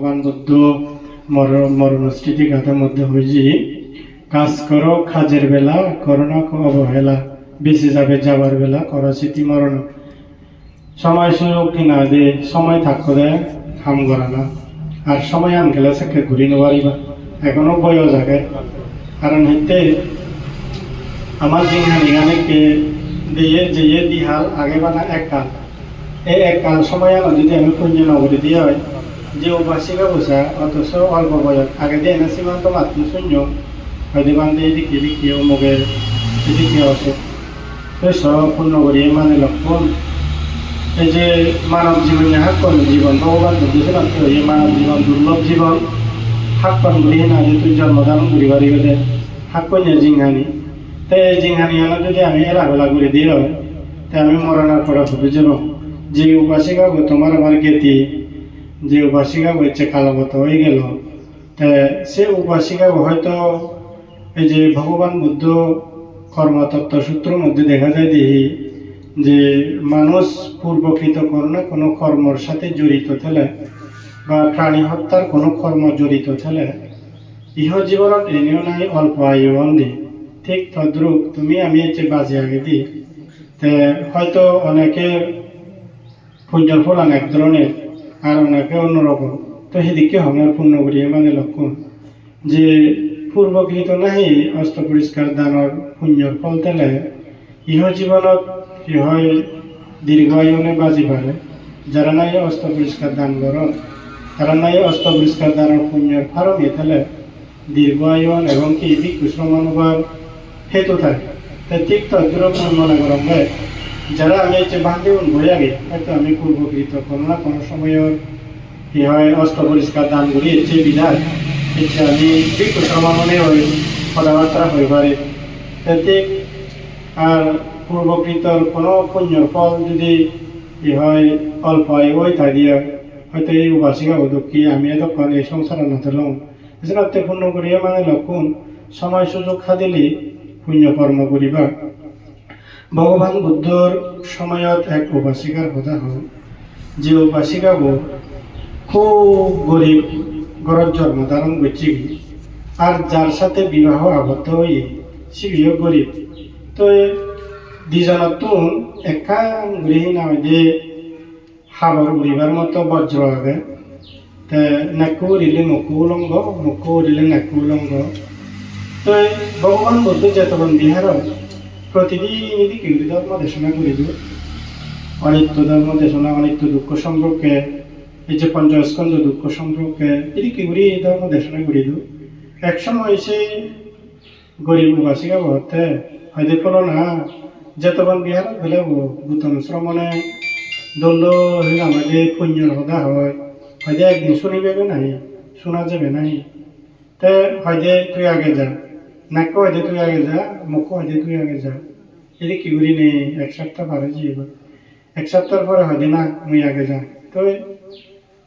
ভগবান বুদ্ধ মরণ মরণ স্মৃতি গাথার মধ্যে হয়েছি কাজ করো কাজের বেলা, করো না, কো অবহেলা। বেঁচে যাবে, যাবার বেলা, করো স্মৃতি মরণ। সময় সুযোগ কিনা দে, সময় থাকো দে কাম করা না। আর সময় আন গেলে সাকে ঘুরি নেবারিবা এখনও বয়স জাগে কারণ হিতে আমার জিঙ্গানি গানেকে দিয়ে যে দিহাল আগে বানা এক কাল। এই এক কাল সময় আনা যদি আমি পুণ্য নগরী দিয়ে হয়। যে উপাসিকা বসা অথচ অল্প বয়স। আগে দিয়ে না সীমান্ত মাত্র শূন্য হয়তো বান্ধে এদিকে এদিকে অমুকের এদিকে তো সব পূর্ণ করি মানে লক্ষণ। এই যে মানব জীবনে হাক্কন জীবন, ভগবান বুঝেছিলাম তো এই মানব জীবন দুর্লভ জীবন। হাক্কন করি না যে তুই জন্মদান করি বাড়ি গেলে হাক্কন জিংহানি তাই এই জিংহানি আনা যদি আমি এলা বেলা করে দিয়ে হয় তাই আমি মরণার পরে হবে। যাব যে উপাসিকা তোমার আমার জ্ঞাতি যে উপাসিকা হচ্ছে কালগত হয়ে গেল। তা সে উপাসিকা হয়তো এই যে ভগবান বুদ্ধ কর্মতত্ত্ব সূত্রের মধ্যে দেখা যায় দেখি যে মানুষ পূর্বকৃত কোনো না কোনো কর্মর সাথে জড়িত থেলে বা প্রাণী হত্যার কোনো কর্ম জড়িত থেলে ইহ জীবনত এনেও নাই অল্প আয়ু অন্ধি। ঠিক তদ্রুপ তুমি আমি হচ্ছে বাজে আগে দিই তে হয়তো অনেকে পুণ্যর ফল অনেক ধরনের আর অনেকে অন্যরকম। তো সেদিকে আমার পূর্ণ করিয়ে মানে লক্ষণ। যে পূর্বকৃত নাহি অস্ত পরিষ্কার দানৰ পুণ্যৰ ফল তেলে, ইহ জীৱনত ইহই দীৰ্ঘায়ুনে বাজি পাৰে যারা নাই অস্ত পরিষ্কার দান করন তারা নাই অস্ত পরিষ্কার দানের পুণ্যের ফারম এথালে দীর্ঘায়ন এবং কি ভিক্ষু শ্রমানুভাব হেতু থাকে। তাই ঠিক তদ্রুপ মনে করম ভাই যারা আমি হচ্ছে বান্ধে বই আগে, হয়তো আমি পূর্বকৃত কোনো না কোনো সময়ের কি হয় অস্ত পরিষ্কার দান করি হচ্ছে বিধায় হচ্ছে আমি ঠিক শ্রমাননে হই কথাবার্তা হয়ে পারে। ঠিক আর পূর্বকৃতর কোনো পুণ্যর ফল যদি ই হয়, অল্প হয় ওই তাই দিয়ে হয়তো এই উপাসিকা উদকি আমি এতক্ষণ এই সংসার না দিলাম এছাড়া পূর্ণ করিয়া মানে লক্ষণ সময় সুযোগ খাদিলি পুণ্য কর্ম করিবা। ভগবান বুদ্ধর সময়ত এক উপাসিকার কথা হল, যে উপাসিকা গো খুব গরিব গরজ জন্ম ধারণ করছে আর যার সাথে বিবাহ আবদ্ধ হয়ে সেও গরিব তো দুজনত একান গৃহী নামে যে হাবর উড়িবার মতো বজ্র আগে। তে নাকু উড়িলে মুকু উলঙ্গ মুকু উড়িলে নাকু উলঙ্গ তো ভগবান বুদ্ধ যেতক্ষণ বিহার প্রতিদিন এদিকে ধর্ম দেশনা করিব অনিত্য ধর্ম দেশনা, অনিত্য দুঃখ সম্পর্কে, এই যে পঞ্চস্কন্ধ দুঃখ সম্পর্কে, এদিকে ঘুরি ধর্ম দেশনা করিব এক সময় এসে গরিব উপাসিকা বহতে হয়তো ফলো না যেতক্ষণ বিহার গেলে ভূতন শ্রমণে হইলে আমাদের পুণ্যর হদা হয়। হয়তো একদিন শুনিবে নাই, শোনা যাবে নাই। তে হয়তো তুই আগে যা। নাকো হয়তো তুই আগে যা মুখো হয়তো তুই আগে যা এদিকে কি করি নেই এক সপ্তাহ পারে যাইব এক সপ্তাহ পরে হয়তো না মুই আগে যা তো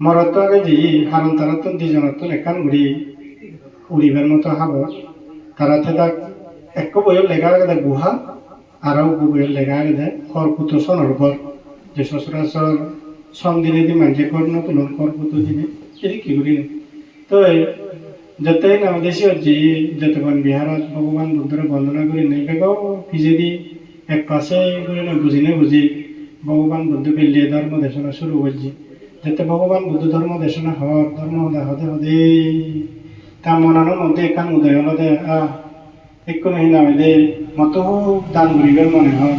মরত তো আগে যাই হারণ তারা তো দুজনের তো একান ঘুরি উড়িবার মতো হাব তারাতে তাক এক বইয়ের লেখা আগে গুহা আরও বইয়ের লেখা আগে খড়কুতো সনর ঘর যে সচরাচর সন দিনে দি মানুষে কর নতুন খড়কুতো দিনে এদিকে কি করি তো যতই না দেশে যে যতক্ষণ বিহারত ভগবান বুদ্ধরে বন্দনা করি, নেই বেগাও ভিজে দি এক পাশে করে না বুঝি না বুঝি ভগবান বুদ্ধ পেলিয়ে ধর্ম দেশনা শুরু করছি। যাতে ভগবান বুদ্ধ ধর্ম দেশনা হক ধর্ম হদে হদে হদে। তা মনানোর মধ্যে এখান উদয় হলো দে আহ একটু নেই না দে, মত দান করিবের মনে হয়।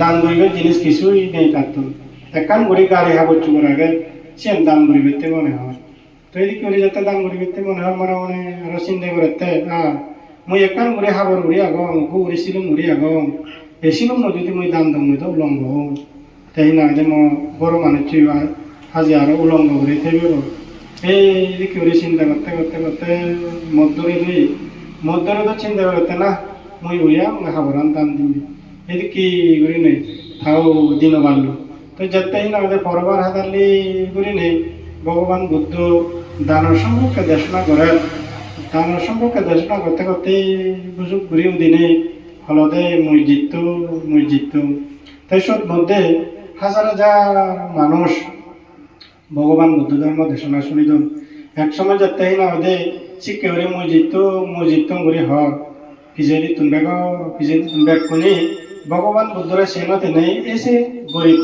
দান করিবের জিনিস কিছুই নেই তার তো। একান ঘুরি গাড়ি হা করছু আগে সে দান করিবেতে মনে হয়। চিন্তা করতে আহ মই একান ঘুরি হাবর ঘুরি আগম গু উড়িছিলাম ঘুরি আগম এসিলাম না যদি মই দান দম মই তো উলঙ্গ হম তাই না যে মই বড় মানুষ হাজি আরও উলঙ্গ ঘুরি থাকবে এই এদিকে করে চিন্তা করতে করতে করতে মধ্যরে দুই মধ্যরে তো চিন্তা করতে না মই উড়িয়া হাবরান দান দিবি এদিকে করি নেই তাও দিন বাড়লো তো যেতেই না আমাদের পরবার হাতালি করি নেই ভগবান বুদ্ধ দানের সম্পর্কে দেশনা করেন। দানের সম্পর্কে দেশনা করতে করতে বুঝুক ঘুরিও দিনে হলদে মই জিতত মই জিতত। তাই সব মধ্যে হাজার হাজার মানুষ ভগবান বুদ্ধ ধর্ম দেশনা শুনিদন এক সময় যাতে না ওদের শিক্ষা করে মসজিদ তো মসজিদ তো করে হর পিজেদি তুনবেগ পিজেদি তুনবেগ কোনি ভগবান বুদ্ধরা সেনতে নেই, এসে গরিব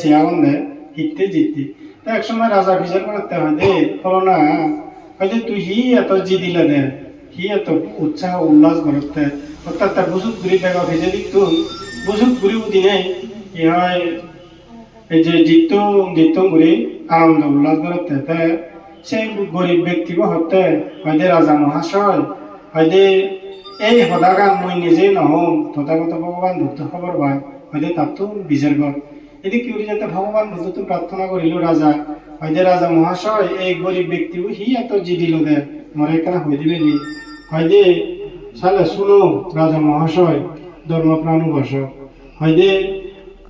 শিয়াওন দেয় হিতে জিতি। তো এক সময় রাজা বিচার করতে হয়, দে হলো না। হয়তো তুই হি এত জি দিলে দে হি এত উৎসাহ, উল্লাস করতে। অর্থাৎ তার বুঝুত ঘুরি দেখা ভেজে দিত বুঝুত ঘুরি দিনে কি হয়? এই যে জিত জিত ঘুরি আনন্দ, উল্লাস করতে, তে সেই গরিব ব্যক্তি হতে হয়তো রাজা মহাশয় হয়তো এই সদাগান মই নিজেই নহম। তথাগত ভগৱান বুদ্ধ খবৰ পায়। হয়তো তাতো বিচাৰ কৰ। এদি কি কৰি যাতে ভগৱান বুদ্ধটো প্ৰাৰ্থনা কৰিলো ৰাজা হয়তো ৰাজা মহাশয়, এই গরিব ব্যক্তিও সি এত জি দিল দে মরে কেন হয়ে দিবে নি হয়তো চালে শুনো, রাজা মহাশয়, ধর্মপ্রাণ ভাষক হয়তো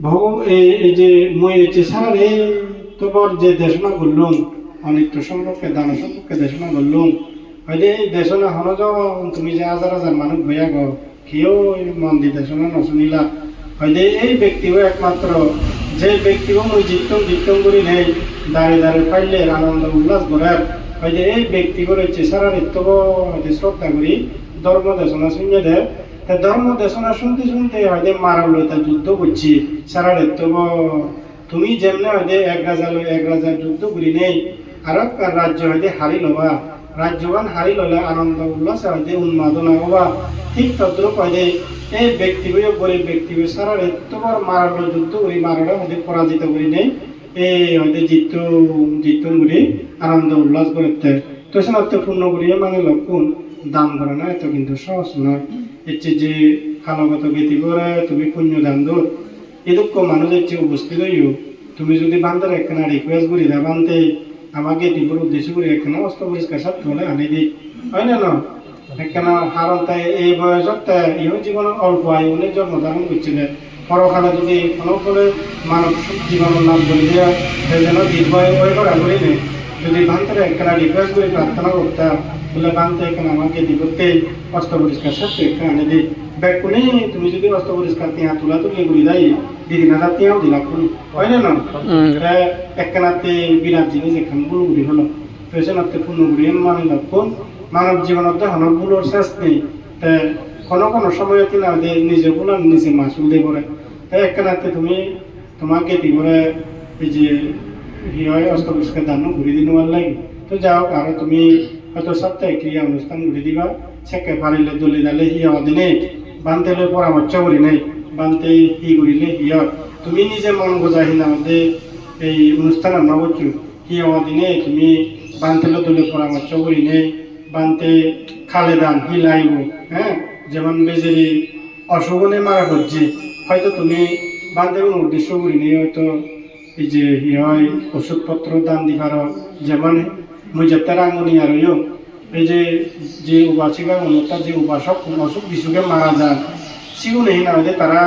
ভগ এই যে মই হচ্ছে সার এই তোর যে দেশনা করলুম, অনিত্য সম্পর্কে, দান সম্পর্কে দেশনা করলুম। হয়তো এই দেশনা হনজ তুমি যে হাজার হাজার মানুষ ভয়া গো, কেউ এই মন্দির দেশনা নশুনিলা। হয়তো এই ব্যক্তিও একমাত্র যে ব্যক্তিও মই জিতম জিতম করি নেই দাঁড়িয়ে দাঁড়িয়ে পাইলে আনন্দ উল্লাস করার হয়তো এই ব্যক্তি করে হচ্ছে সারা হয়তো শ্রদ্ধা করি, ধর্ম দেশনা শুনে দেয় তা ধর্ম দেশনা শুনতে শুনতে হয়তো মারা লইতা যুদ্ধ করছি, সারা ঋতব তুমি যেমনে হয়তো এক রাজা লই এক রাজা যুদ্ধ করি নেই, আর রাজ্য হয়তো হারি লবা রাজ্যবান হারি ললে আনন্দ, উল্লাস হয়তো উন্মাদনা হবা ঠিক তদ্রুপ হয়তো এই ব্যক্তিগুলো গরিব ব্যক্তিগুলো সারা ঋতবর মারালো যুদ্ধ করি মারাটা হয়তো পরাজিত করি নেই। এই হয়তো জিত জিত করি আনন্দ, উল্লাস করতে তো সনাত্য পূর্ণ করিয়ে মানে লক্ষণ, দান করে না এত কিন্তু সহজ নয়। হচ্ছে যে কালগত গীতি করে, তুমি পুণ্য দান দো এদুক্ষ মানুষ হচ্ছে উপস্থিত হইও। তুমি যদি বান্ধার একখানা রিকোয়েস্ট করি দা বান্ধে আমাকে দিবর উদ্দেশ্য করে একখানা অস্ত্র পরিষ্কার সব হলে আনি দিই। হয় না না? কারণ তাই এই বয়সত ইহ জীবন অল্প আয় উনি জন্ম ধারণ করছিলেন পরকালে যদি কোনো করে মানব জীবনের নাম বলে দেওয়া সে যেন দীর্ঘ ওই করা করি যদি ভান্তরে একখানা রিকোয়েস্ট করে প্রার্থনা করতাম বলে এখানে আমাকে দিবতে অস্ত্র পরিষ্কার সাথে এখানে দিই ব্যাগ কোনে তুমি যদি অস্ত্র পরিষ্কার তিয়া তুলা তুলি করি দেয় দিদি না তিয়াও দিলা করি হয় না না? একখানাতে বিরাট জিনিস এখানগুলো গুলি হলো পেছনাতে পূর্ণ গুলি মানে লক্ষণ মানব জীবনত হনকগুলোর শেষ নেই। তে কোনো কোনো সময় কিনা নিজে গুলো নিজে মাসুল দিয়ে পড়ে তাই একখানাতে তুমি তোমাকে দিবরে এই যে হয় অস্ত্র পরিষ্কার দান ঘুরি দিন লাগে তো যাও আর তুমি হয়তো সপ্তাহে ক্রিয়া অনুষ্ঠান ঘুরি দিবা, সেকে পারিলে দলি দালে ই অদিনে বানতে লই পরামর্শ করি নাই, বানতে ই করিলে হয়। তুমি নিজে মন বোঝাহি না মধ্যে এই অনুষ্ঠান আমরা করছ। ই অদিনে তুমি বানতে দলে পরামর্শ করি নেই, বানতে খালে দান হি লাইব হ্যাঁ? যেমন বেজেরি অশোভনে মারা করছে, হয়তো তুমি বানতে কোনো উদ্দেশ্য করি নেই, হয়তো এই যে ই হয় ওষুধপত্র দান দিবার, যেমন আর ইয়ো এই যে যে উপাসিকা অনুতার যে উপাসক, অসুখ বিসুখে মারা যান। সিও নেই না হইলে তারা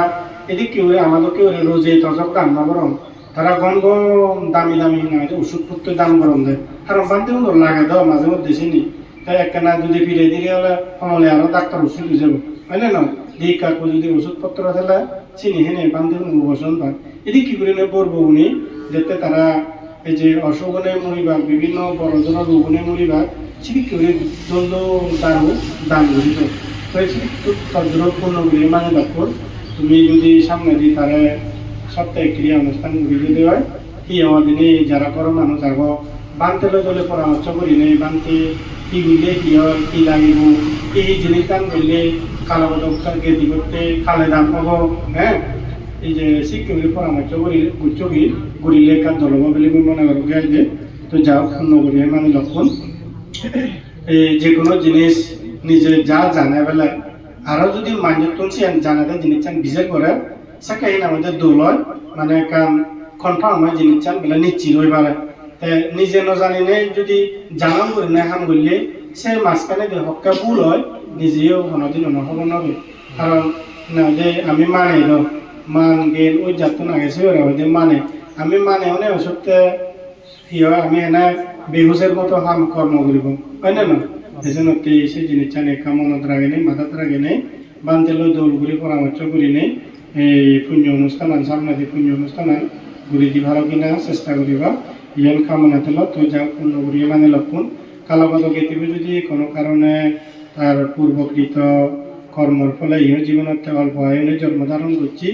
এদিক কেউ আমাদের কেউ রোজে তজক দান না বরং তারা গন গন দামি দামি না হইলে ওষুধপত্র দান করন দেয়। কারণ কোনো লাগে দাও মাঝে মধ্যে চিনি তাই একখানা যদি ফিরে দিলে হলে কমলে আরও ডাক্তার ওষুধ যাব। হয় না না? দিক কাকু যদি ওষুধপত্র থাকলে চিনি হেনে বান্ধব বসন পান এদিক কি করে বলব উনি যাতে তারা এই যে অশোভনে মরিবাগ বিভিন্ন বড় জন রোগনে মরিবাগ চিকিৎসা করে দ্বন্দ্ব দান দান করিত তো এই তদ্রুপ পূর্ণগুলি মানে দেখো, তুমি যদি সামনে দিয়ে তারা সপ্তাহে ক্রিয়া অনুষ্ঠান ঘুরি যদি হয়, কি আমার দিনে যারা করো মানুষ আগ বানতে ললে পরামর্শ করি নেই, বানতে কি বুঝলে কি হয়, কি লাগিব এই জিনিস দান করলে কালো বদলকে দি করতে খালে দান পাবো হ্যাঁ? এই যে শিক্ষকের পরামর্শ করি গুচ্ছকি গরিলে কাজ দলব বলে মনে করো যে, তো যাও নগরী মানে লক্ষণ। এই যে কোনো জিনিস নিজে যা জানে বেলা। আরও যদি মান্যতন জানাতে জিনিস চান বিচার করে সেখানে আমাদের দোলয় মানে কাম কনফার্ম হয় জিনিস চান বেলা নিশ্চিত হয়ে পারে। নিজে নজানি নেই যদি জানাম করি না, হাম করলে সে মাঝখানে যে হক্কা ভুল হয়, নিজেও কোনোদিন অনুভব নবে কারণ যে আমি মানে মান জ্ঞান ওই জাত না গেছে ওরা ওদের মানে। আমি মানে অনেক ওষুধতে কি হয়, আমি এনে বেহুসের মতো কাম কর্ম করিব হয় না না এজন্য সেই জিনিস চান একা মনত রাখে নেই, মাথাত রাখে নেই বানতে লই দৌড় ঘুরি পরামর্শ করি নেই, এই পুণ্য অনুষ্ঠান আন সামনে দিয়ে পুণ্য অনুষ্ঠান ঘুরি দিবার কিনা, চেষ্টা করিবা ইয়ান কামনা তেল তো যা পূর্ণ করিয়ে মানে লক্ষণ কালাবাদ গেতিবে যদি কোনো কারণে তার পূর্বকৃত কর্মর ফলে ইহ জীবনত অল্প আয়নে জন্মধারণ করছি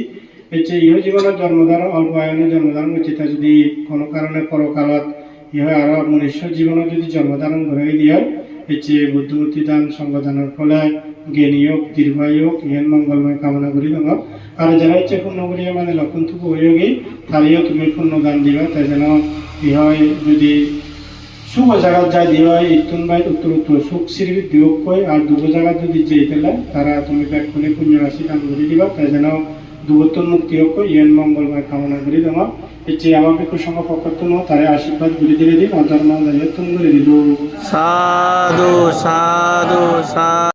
হচ্ছে ইহ জীবনের জন্মধারণ অল্প আয়নে জন্মধারণ করছি তা যদি কোনো কারণে পরকালত ইহ আরও মনুষ্য জীবনে যদি জন্মধারণ করে দিয়ে হচ্ছে বুদ্ধিমূর্তি দান সঙ্গদানের ফলে জ্ঞানী হোক, দীর্ঘায়ু হোক ইহেন মঙ্গলময় কামনা করি তোমার। আর যারা ইচ্ছে পূর্ণ করিয়া মানে লক্ষণ থুকু হয়ে তারিও তুমি পূর্ণ দান দিবা, তাই যেন ইহয় যদি শুভ জায়গা যাই দিবা ইতুন বাই উত্তর উত্তর সুখ সিরিবি দিওক কই, আর দুটো জায়গা যদি যেই পেলে তারা তুমি ব্যাগ করে পুণ্য রাশি দান করে দিবা, তাই যেন দুবত্তর মুক্তি হোক ইয়ন মঙ্গলময় কামনা করি। তোমার এটি আমাকে কুসঙ্গ পক্ষত্ব তারে আশীর্বাদ করে দিলে দিই অধর্ম দায়িত্ব দিল। সাধু সাধু সাধু।